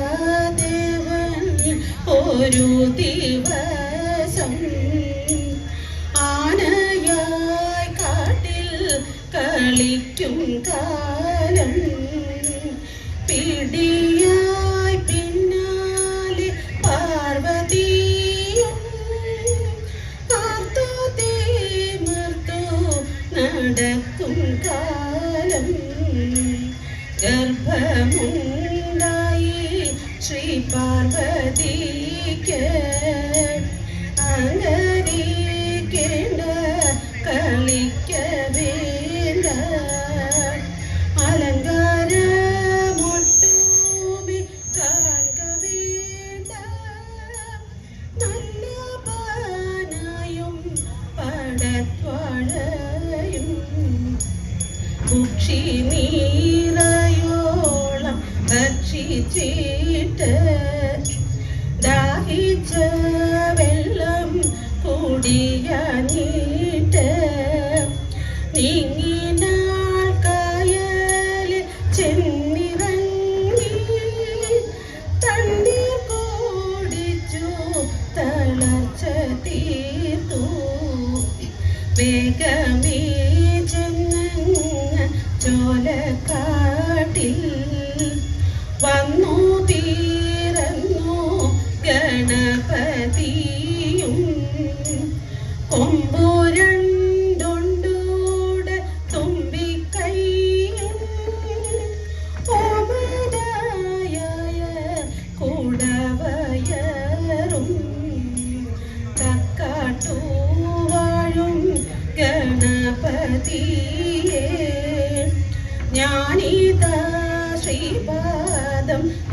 ശ്രീമഹാദേവൻ ഒരു ദിവസം ആനയായി കാട്ടിൽ കളിക്കും കാലം.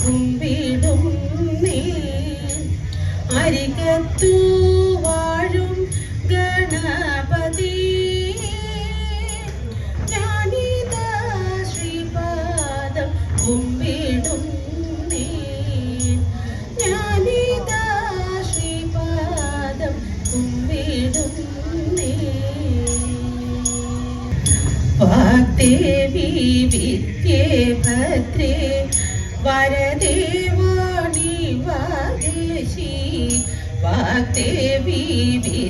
കുമ്പിടും അരികത്തു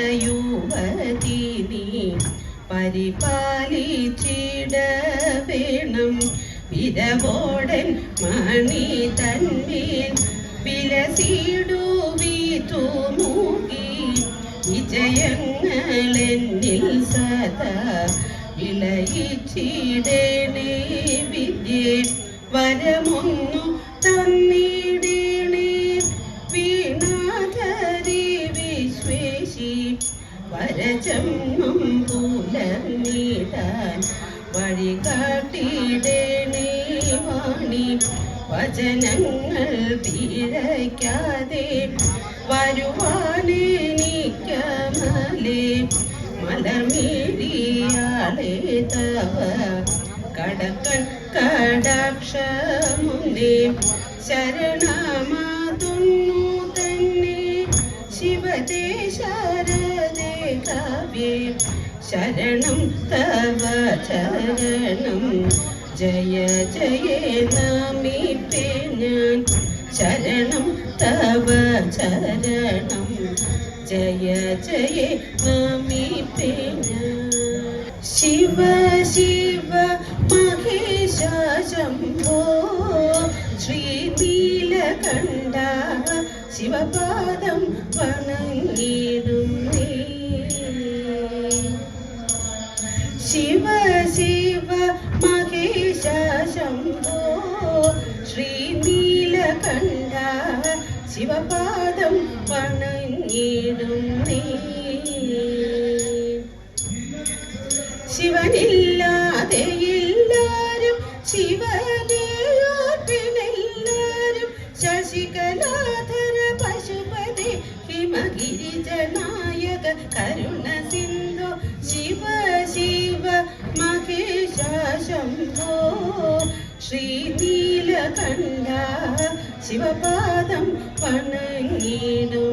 വിധിപൂരയുവതി നീ പരിപാലിച്ചിട വേണം വിരവോടൻ മണി തന്മേൽ വിലസിടുവീതു മൂകി വിജയങ്ങളെന്നിൽ സദാ വിലയിച്ചിടേണേ വിദ്യേ. വരമൊന്നു തന്നിടണേ വരജന്മം പുലർന്നിടാൻ വാണി. വചനങ്ങൾ തീരയ്ക്കാതെ വരുവാനെനിക്കമലേ മലമേടിയാളേ തവ. കടക്കൺ കടാക്ഷമുണ്ടേ ശരണമാതുന്നു തന്നെ ശിവദേ ശരദേ ശരണം തവ ചരണം. ജയ ജയ നമിപ്പേ ഞാൻ. ശരണം തവ ചരണം. ജയ ജയ നമിപ്പേ ഞാൻ. ശിവ ശിവ മഹേശ ശംഭോ. ശ്രീനീലകണ്ഠ ശിവപാദം വണങ്ങിടുന്നേ ശിവ ശിവ മഹേശ ശംഭോ. ശ്രീനീലകണ്ഠ ശിവപാദം വണങ്ങിടുന്നേ ശിവനില്ലാതെ എല്ലാരും ശിവനെല്ലാരും ശ്രീനീലകണ്ഠ ശിവപാദം വണങ്ങിടുന്നേ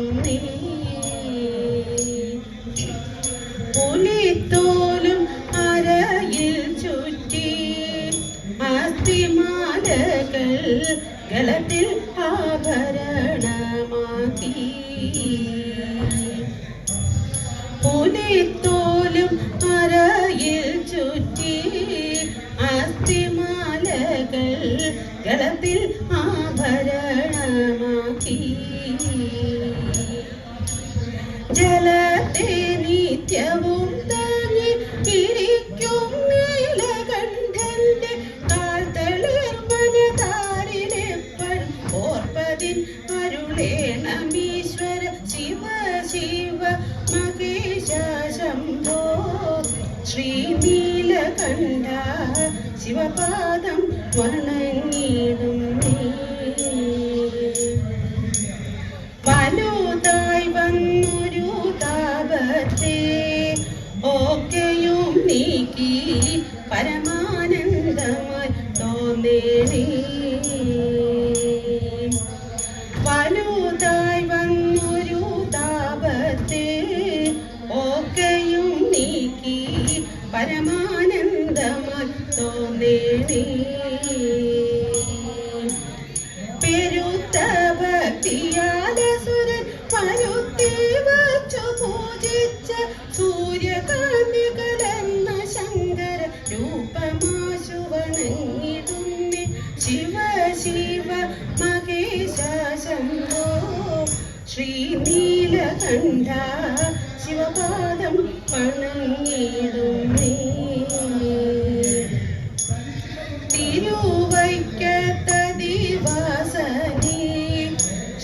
പരമാനന്ദമായി തോന്നേണേ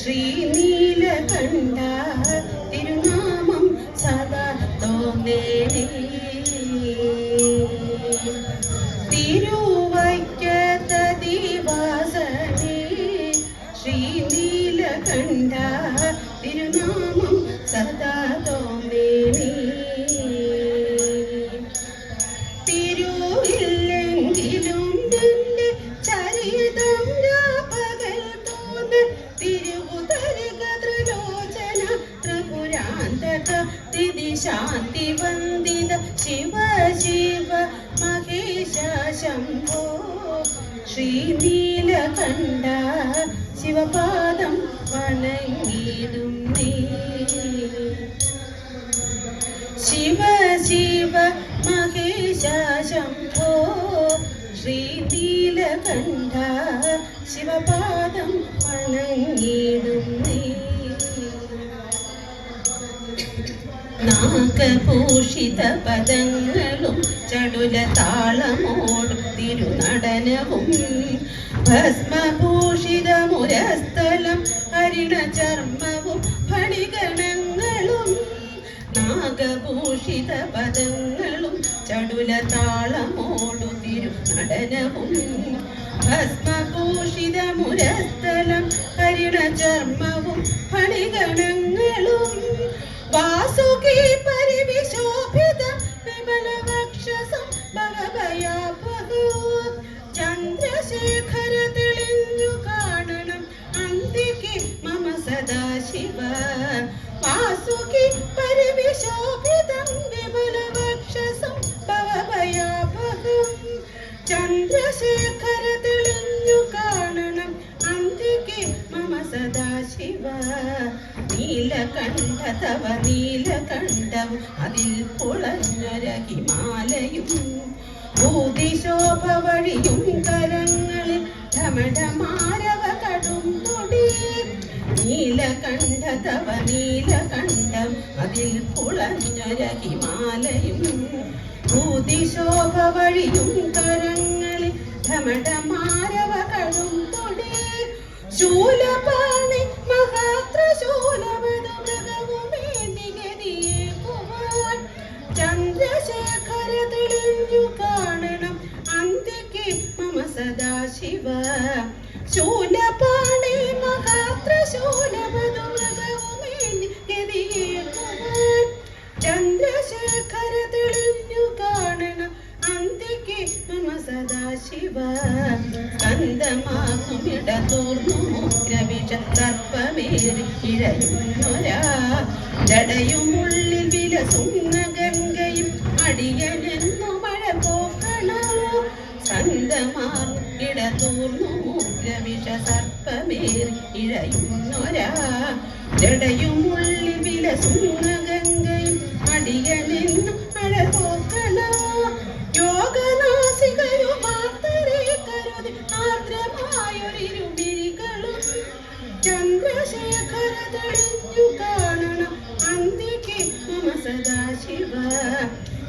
ശ്രീനീലകണ്ഠ തിരുനാമം സദാ തിരുവൈക്കത്തതിവാസനേ ശിവ ശിവ മഹേശ ശംഭോ. ശ്രീനീലകണ്ഠ ശിവപാദം വണങ്ങിടും നീ. ശിവ ശിവ മഹേശ ശംഭോ. ശ്രീനീലകണ്ഠ നാഗഭൂഷിത പദങ്ങളും ചടുല താളമോടും തിരുനടനവും. ഭസ്മഭൂഷിത മുരസ്ഥലം ഹരിണ ചർമ്മവും ഫണിഗണങ്ങളും. നാഗഭൂഷിത പദങ്ങളും ചടുല താളമോടു തിരുനടനവും. ഭസ്മഭൂഷിത മുരസ്ഥലം ഹരിണ ചർമ്മവും ഫണിഗണങ്ങളും. വാസുകി നീലകണ്ഠ തവ നീലകണ്ഠവും അതിൽ പുളഞ്ഞൊര ഹിമാലയും ഭൂതിശോഭ വഴിയും കരങ്ങളിൽ ധമഠമാരവ കടും തൊടി നീലകണ്ഠതവ നീലകണ്ഠം അതിൽ പുളഞ്ഞൊര ഹിമാലയും ഭൂതിശോഭ വഴിയും കരങ്ങളിൽ ധമഠമാരവ കടും തൊടി ശൂലപാണി ചന്ദ്രശേഖര തെളിഞ്ഞു കാണണം അന്ത്യക്ക് മമ ശൂലപാണി ചന്ദ്രശേഖര കാണണം സദാശിവ. ഇഴയുന്നൊരാ ജടയുമുള്ളിൽ വിലസുന്ന ഗംഗയും അടിയനെന്നു മഴ പോക്കണോ? സന്തമാർ ഇടതൂർന്നു മുഗ്രവിഷ സർപ്പമേറി ഇഴയുന്നൊരാ ജടയുമുള്ളിൽ വിലസുന്ന ഗംഗയും അടിയനെന്നു മഴ പോക്കണോ?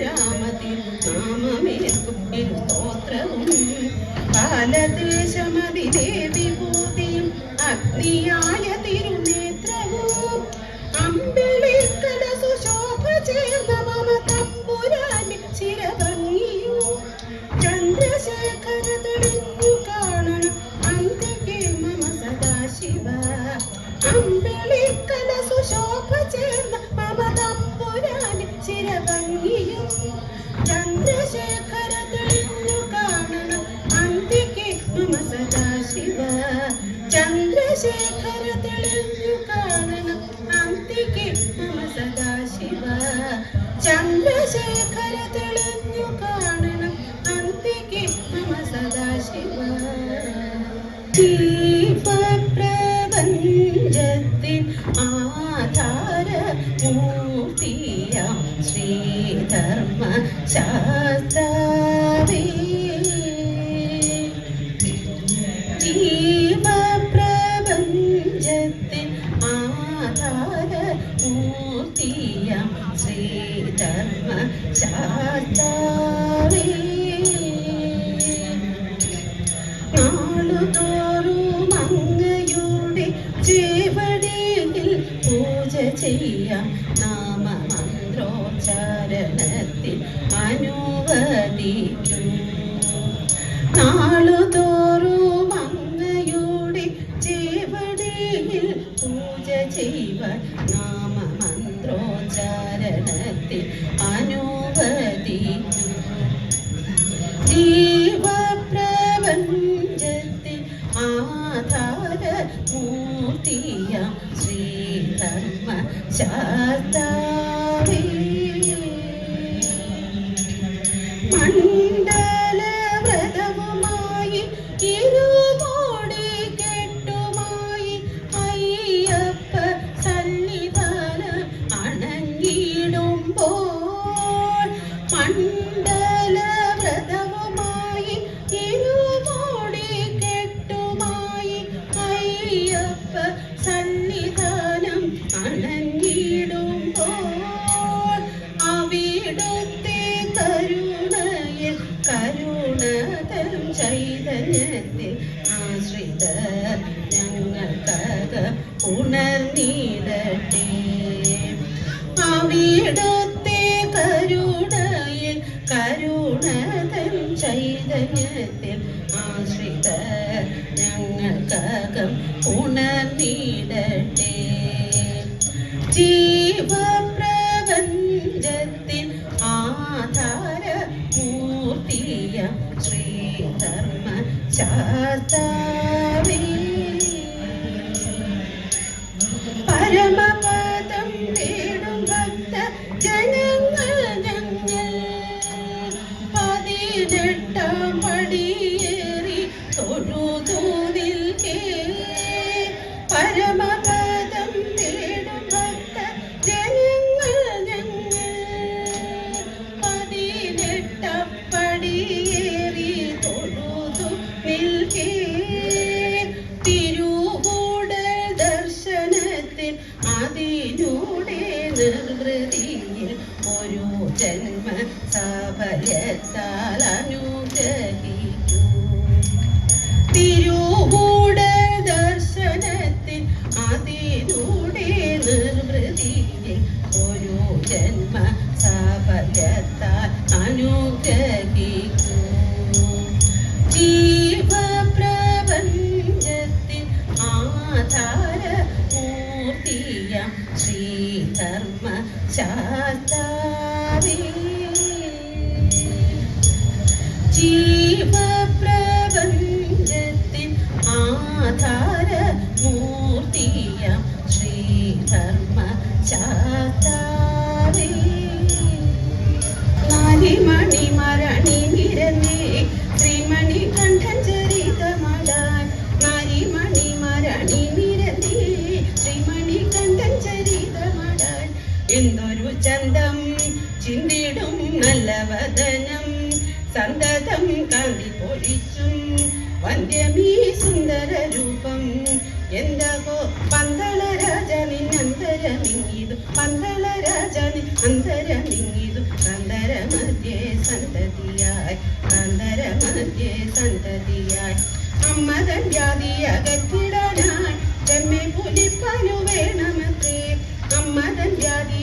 നാഗകുണ്ടലമണിഞ്ഞുരാമതിരുനാമമേൽക്കും ഇരു സ്തോത്രവും. കാലദേശമതിദേവി ഭൂതിയും അഗ്നിയായ തിരുനേത്രവും. അമ്പിളിക്കല സുശോഭ ചേർന്ന മമ തമ്പുരാന്റെ ചിരഭംഗിയും. ചന്ദ്രശേഖര തെളിഞ്ഞു കാണണം അന്ത്യക്ക് മമ സദാശിവ അമ്പിളിക്കല സുശോഭ ചേർന്ന മൂർത്തിയാം ശ്രീധർമ്മ ശാസ്താവേ നാളുതോറും അങ്ങയുടെ ചേവടിയിൽ പൂജ ചെയ്യാം നാമമന്ത്രോച്ചാരണത്തിൽ അനുവദിക്കും നാളുതോറും മൂർത്തിയാം ശ്രീധർമ്മ ശാസ്താവേ ചൈതന്യത്തിൽ ആശ്രിത ഞങ്ങൾക്കക ഉണർന്നിടട്ടെ. അവിടുത്തെ വദനം സന്തതം കാന്തി പൊഴിച്ചും വന്ധ്യമീ സുന്ദര രൂപം. എന്തകോ പന്തള രാജനി അന്തരമിങ്ങിതു. പന്തള രാജനി അന്തരമിങ്ങിതു. കന്തര മധ്യേ സന്തതിയായി. കന്തര മധ്യേ സന്തതിയായി. അമ്മതൻ വ്യാധി അകറ്റിടാനായി. ചെമ്മെ പുലിപ്പനു വേണമത്രേ. അമ്മതൻ ജാതി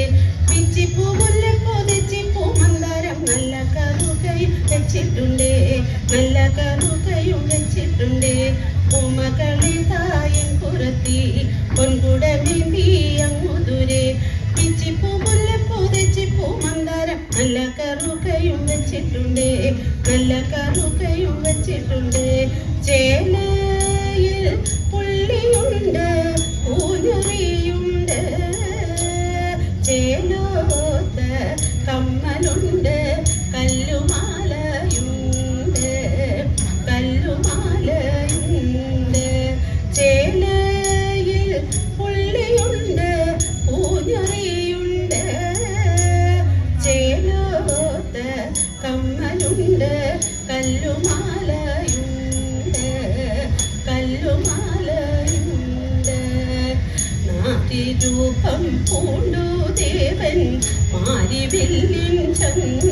കറുകയും വച്ചിട്ടുണ്ട്. ചേലയിൽ പുള്ളിയുണ്ട് ഊഞ്ഞുറിയുണ്ട് ചേലോത്ത കമ്മലുണ്ട് കല്ലുമാലയുണ്ട് കല്ലുമാലയുണ്ട്. ചേലയിൽ നാട്ടിരൂപം പൂണ്ടു ദേവൻ മാരിവില്ലിൻ ചന്തം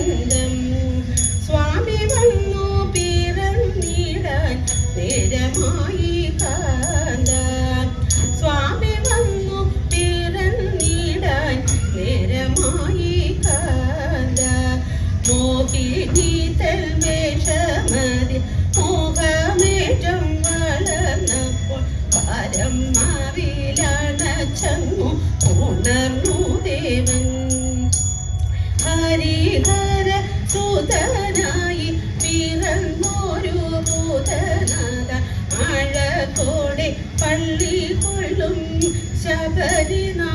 ശബരിനാ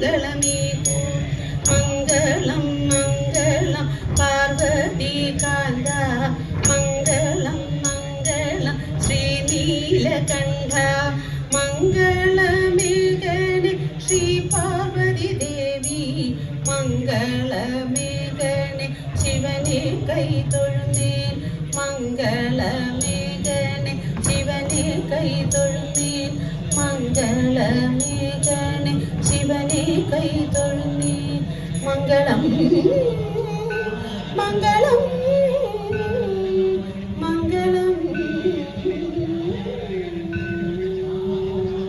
மங்களமே Mangalam Mangalam